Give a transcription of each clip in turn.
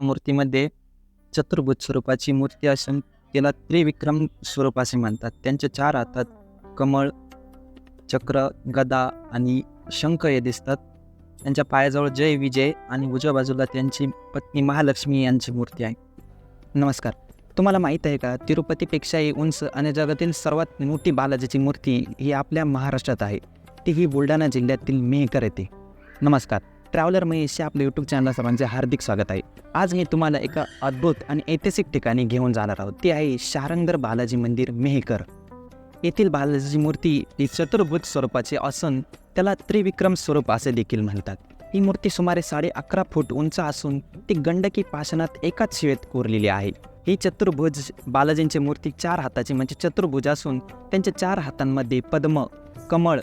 मूर्तीमध्ये चतुर्भुज स्वरूपाची मूर्ती असून तिला त्रिविक्रम स्वरूप असे म्हणतात. त्यांचे चार हातात कमळ चक्र गदा आणि शंख हे दिसतात. त्यांच्या पायाजवळ जय विजय आणि उजव्या बाजूला त्यांची पत्नी महालक्ष्मी यांची मूर्ती आहे. नमस्कार. तुम्हाला माहीत आहे का तिरुपतीपेक्षाही उंच आणि जगातील सर्वात मोठी बालाजीची मूर्ती ही आपल्या महाराष्ट्रात आहे. ती ही बुलढाणा जिल्ह्यातील मेहकर येते नमस्कार. ट्रॅव्हलर महेशच्या आपल्या यूट्यूब चॅनलला सर्वांचे हार्दिक स्वागत आहे. आज मी तुम्हाला एका अद्भुत आणि ऐतिहासिक ठिकाणी घेऊन जाणार आहोत. ते आहे शारंगर बालाजी मंदिर मेहकर. येथील बालाजीची मूर्ती ही चतुर्भुज स्वरूपाची असून त्याला त्रिविक्रम स्वरूप असे देखील म्हणतात. ही मूर्ती सुमारे साडे अकरा फूट उंच असून ती गंडकी पाषाणात एकाच शिवेत कोरलेली आहे. ही चतुर्भुज बालाजींची मूर्ती चार हाताची म्हणजे चतुर्भुज असून त्यांच्या चार हातांमध्ये पद्म कमळ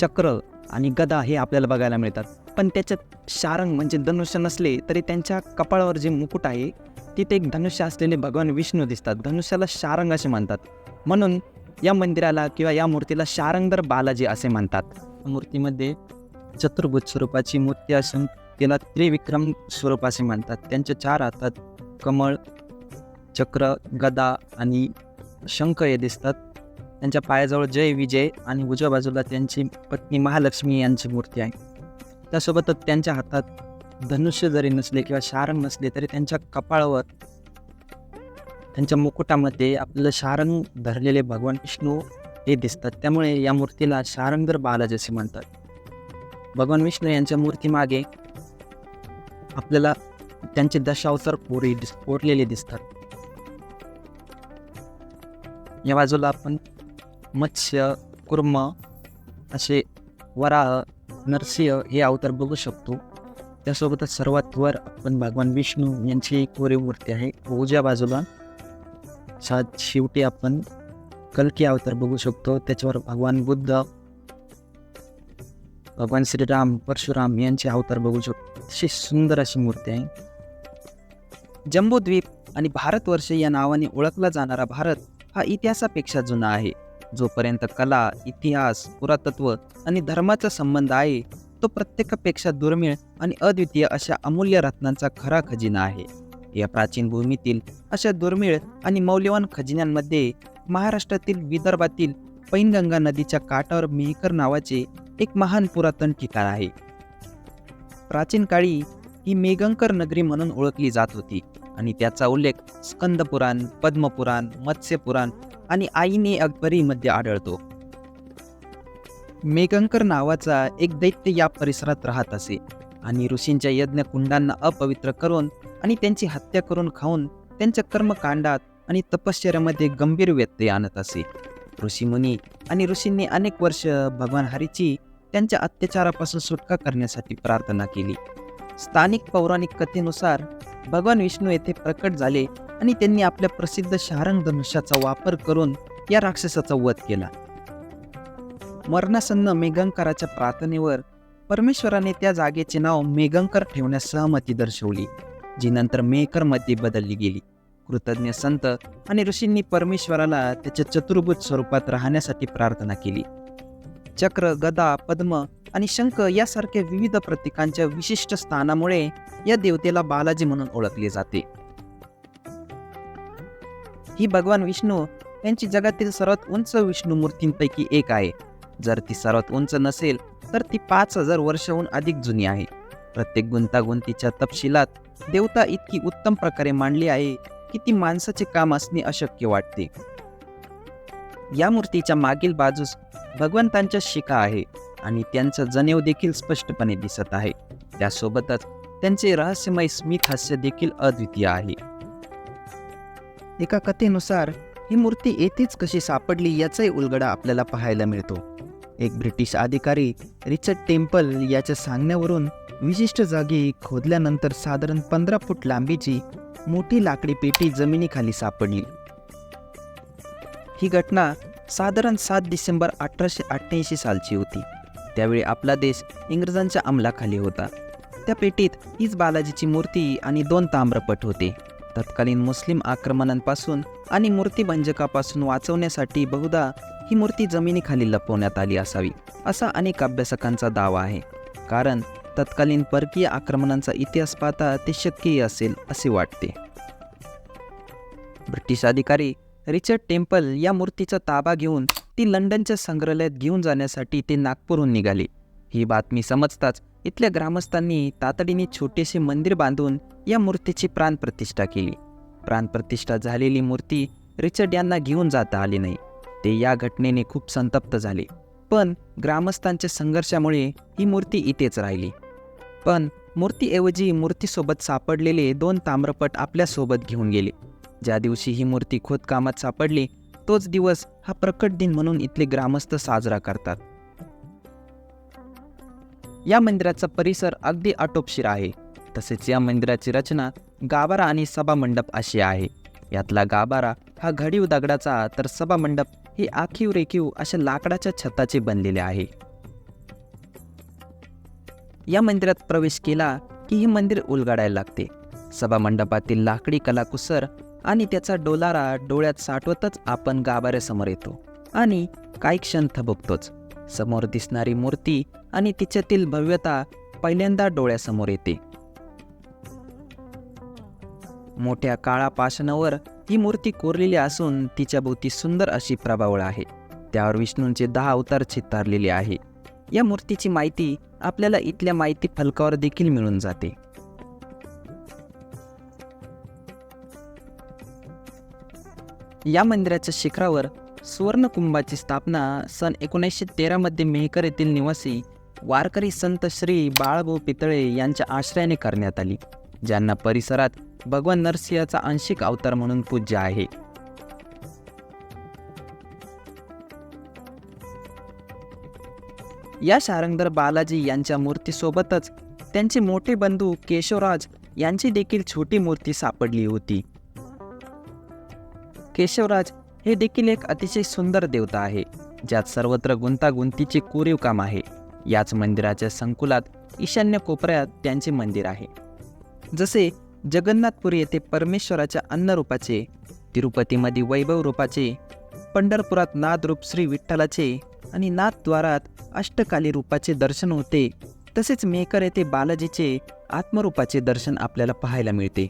चक्र आणि गदा हे आपल्याला बघायला मिळतात. पण त्याच्यात शारंग म्हणजे धनुष्य नसले तरी त्यांच्या कपाळावर जे मुकुट आहे तिथे एक धनुष्य असलेले भगवान विष्णू दिसतात. धनुष्याला शारंग असे म्हणतात. म्हणून या मंदिराला किंवा या मूर्तीला शारंगधर बालाजी असे म्हणतात. मूर्तीमध्ये चतुर्भुज स्वरूपाची मूर्ती असून तिला त्रिविक्रम स्वरूप असे म्हणतात. त्यांच्या चार हातात कमळ चक्र गदा आणि शंख हे दिसतात. त्यांच्या पायाजवळ जय विजय आणि उजव्या बाजूला त्यांची पत्नी महालक्ष्मी यांची मूर्ती आहे. त्यासोबतच त्यांच्या हातात धनुष्य जरी नसले किंवा शारंग नसले तरी त्यांच्या कपाळावर त्यांच्या मुकुटामध्ये आपल्याला शारंग धरलेले भगवान विष्णू हे दिसतात. त्यामुळे या मूर्तीला शारंगर बालाज असे म्हणतात. भगवान विष्णू यांच्या मूर्तीमागे आपल्याला त्यांचे दशावतार पोरी दिस कोरलेले दिसतात. या बाजूला आपण मत्स्य कुर्म असे वराह नरसिंह हे अवतार बघू शकतो. त्यासोबतच सर्वात वर आपण भगवान विष्णू यांची एक कोरीव मूर्ती आहे. उजव्या बाजूला सात शेवटी आपण कल्की अवतार बघू शकतो. त्याच्यावर भगवान बुद्ध भगवान श्रीराम परशुराम यांचे अवतार बघू शकतो. अशी सुंदर अशी मूर्ती आहे. जम्बूद्वीप आणि भारतवर्ष या नावाने ओळखला जाणारा भारत हा इतिहासापेक्षा जुना आहे. जोपर्यंत कला इतिहास पुरातत्व आणि धर्माचा संबंध आहे तो प्रत्येकापेक्षा दुर्मिळ आणि अद्वितीय अशा अमूल्य रत्नांचा खरा खजिना आहे. या प्राचीन भूमीतील अशा दुर्मिळ आणि मौल्यवान खजिन्यांमध्ये महाराष्ट्रातील विदर्भातील पैनगंगा नदीच्या काठावर मेहकर नावाचे एक महान पुरातन ठिकाण आहे. प्राचीन काळी ही मेघंकर नगरी म्हणून ओळखली जात होती आणि त्याचा उल्लेख स्कंदपुराण पद्मपुराण मत्स्यपुराण आणि आईने अकबरीमध्ये आढळतो. मेघंकर नावाचा एक दैत्य या परिसरात राहत असे आणि ऋषींच्या यज्ञ कुंडांना अपवित्र करून आणि त्यांची हत्या करून खाऊन त्यांच्या कर्मकांडात आणि तपश्चर्यामध्ये गंभीर व्यत्यय आणत असे. ऋषीमुनी आणि ऋषींनी अनेक वर्ष भगवान हरीची त्यांच्या अत्याचारापासून सुटका करण्यासाठी प्रार्थना केली. स्थानिक पौराणिक कथेनुसार भगवान विष्णू येथे प्रकट झाले आणि त्यांनी आपल्या प्रसिद्ध शारंग धनुष्याचा वापर करून या राक्षसाचा वध केला. मरणासन्न मेघंकराच्या प्रार्थनेवर परमेश्वराने त्या जागेचे नाव मेघंकर ठेवण्यास सहमती दर्शवली जी नंतर मेकरमध्ये बदलली गेली. कृतज्ञ संत आणि ऋषींनी परमेश्वराला त्याच्या चतुर्भुज स्वरूपात राहण्यासाठी प्रार्थना केली. चक्र गदा पद्म आणि शंख यासारख्या विविध प्रतीकांच्या विशिष्ट स्थानामुळे या देवतेला बालाजी म्हणून ओळखले जाते. ही भगवान विष्णू यांची जगातील सर्वात उंच विष्णू मूर्तींपैकी एक आहे. जर ती सर्वात उंच नसेल तर ती पाच हजार वर्षाहून अधिक जुनी आहे. प्रत्येक गुंतागुंतीच्या तपशिलात देवता इतकी उत्तम प्रकारे मांडली आहे की ती माणसाचे काम असणे अशक्य वाटते. या मूर्तीच्या मागील बाजूस भगवंतांच्या शिखा आहे आणि त्यांचा जनेव देखील स्पष्टपणे दिसत आहे. त्यासोबतच त्यांचे रहस्यमय स्मित हास्य देखील अद्वितीय आहे. एका कथेनुसार ही मूर्ती येथेच कशी सापडली याचाही उलगडा आपल्याला पाहायला मिळतो. एक ब्रिटिश अधिकारी रिचर्ड टेम्पल याच्या सांगण्यावरून विशिष्ट जागी खोदल्यानंतर साधारण पंधरा फूट लांबीची मोठी लाकडी पेटी जमिनीखाली सापडली. ही घटना साधारण सात डिसेंबर अठराशे अठ्ठ्याऐंशी सालची होती. त्यावेळी आपला देश इंग्रजांच्या अंमलाखाली होता. त्या पेटीत हीच बालाजीची मूर्ती आणि दोन ताम्रपट होते. तत्कालीन मुस्लिम आक्रमणांपासून आणि मूर्तीभंजकापासून वाचवण्यासाठी बहुधा ही मूर्ती जमिनीखाली लपवण्यात आली असावी असा अनेक अभ्यासकांचा दावा आहे. कारण तत्कालीन परकीय आक्रमणांचा इतिहास पाहता ते शक्यही असेल असे वाटते. ब्रिटिश अधिकारी रिचर्ड टेम्पल या मूर्तीचा ताबा घेऊन ती लंडनच्या संग्रहालयात घेऊन जाण्यासाठी ते नागपूरहून निघाले. ही बातमी समजताच इथल्या ग्रामस्थांनी तातडीने छोटेसे मंदिर बांधून या मूर्तीची प्राणप्रतिष्ठा केली. प्राणप्रतिष्ठा झालेली मूर्ती रिचर्ड यांना घेऊन जाता आली नाही. ते या घटनेने खूप संतप्त झाले. पण ग्रामस्थांच्या संघर्षामुळे ही मूर्ती इथेच राहिली. पण मूर्तीऐवजी मूर्तीसोबत सापडलेले दोन ताम्रपट आपल्यासोबत घेऊन गेले. ज्या दिवशी ही मूर्ती खोदकामात सापडली तोच दिवस हा प्रकट दिन म्हणून इथले ग्रामस्थ साजरा करतात. या मंदिराचा परिसर अगदी आटोपशीर आहे. तसेच या मंदिराची रचना गाभारा आणि सभामंडप अशी आहे. यातला गाभारा हा घडीव दगडाचा तर सभामंडप हे आखीव रेखीव अशा लाकडाच्या छताचे बनलेले आहे. या मंदिरात प्रवेश केला की हे मंदिर उलगडायला लागते. सभामंडपातील लाकडी कलाकुसर आणि त्याचा डोलारा डोळ्यात साठवतच आपण गाभाऱ्यासमोर येतो. आणि काही क्षण थबकतोच समोर दिसणारी मूर्ती आणि तिच्यातील भव्यता पहिल्यांदा डोळ्यासमोर येते. मोठ्या काळा पाषाणावर ही मूर्ती कोरलेली असून तिच्या भोवती सुंदर अशी प्रभावळ आहे. त्यावर विष्णूंचे दहा अवतार चित्तारलेले आहे. या मूर्तीची माहिती आपल्याला इथल्या माहिती फलकावर देखील मिळून जाते. या मंदिराच्या शिखरावर सुवर्णकुंभाची स्थापना सन एकोणीसशे तेरामध्ये मेहकर येथील निवासी वारकरी संत श्री बाळभाऊ पितळे यांच्या आश्रयाने करण्यात आली ज्यांना परिसरात भगवान नरसिंहाचा आंशिक अवतार म्हणून पूज्य आहे. या शारंगधर बालाजी यांच्या मूर्तीसोबतच त्यांचे मोठे बंधू केशवराज यांची देखील छोटी मूर्ती सापडली होती. केशवराज हे देखील एक अतिशय सुंदर देवता आहे ज्यात सर्वत्र गुंतागुंतीचे कोरीव काम आहे. याच मंदिराच्या संकुलात ईशान्य कोपऱ्यात त्यांचे मंदिर आहे. जसे जगन्नाथपुरी येथे परमेश्वराच्या अन्नरूपाचे तिरुपतीमध्ये वैभव रूपाचे पंढरपुरात नाद रूप श्री विठ्ठलाचे आणि नाथद्वारात अष्टकाली रूपाचे दर्शन होते तसेच मेकर येथे बालाजीचे आत्मरूपाचे दर्शन आपल्याला पाहायला मिळते.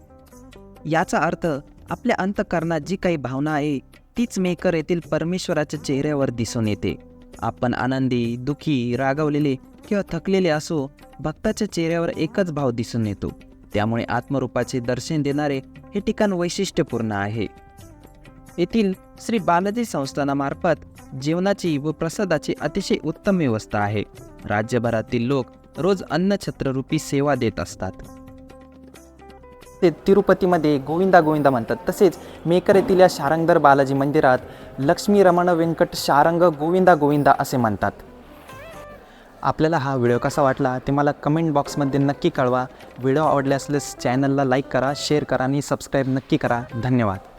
याचा अर्थ आपल्या अंतकरणात जी काही भावना आहे तीच मेकर येथील परमेश्वराच्या चेहऱ्यावर दिसून येते. आपण आनंदी दुखी रागावलेले किंवा थकलेले असो भक्ताच्या चेहऱ्यावर एकच भाव दिसून येतो. त्यामुळे आत्मरूपाचे दर्शन देणारे हे ठिकाण वैशिष्ट्यपूर्ण आहे. येथील श्री बालाजी संस्थानामार्फत जेवणाची व प्रसादाची अतिशय उत्तम व्यवस्था आहे. राज्यभरातील लोक रोज अन्नछत्ररूपी सेवा देत असतात. ते तिरुपतीमध्ये गोविंदा गोविंदा म्हणतात. तसेच मेकर येथील या शारंगधर बालाजी मंदिरात लक्ष्मी रमण व्यंकट शारंग गोविंदा गोविंदा असे म्हणतात. आपल्याला हा व्हिडिओ कसा वाटला ते मला कमेंट बॉक्समध्ये नक्की कळवा. व्हिडिओ आवडले असल्यास चॅनलला लाईक करा शेअर करा आणि सबस्क्राईब नक्की करा. धन्यवाद.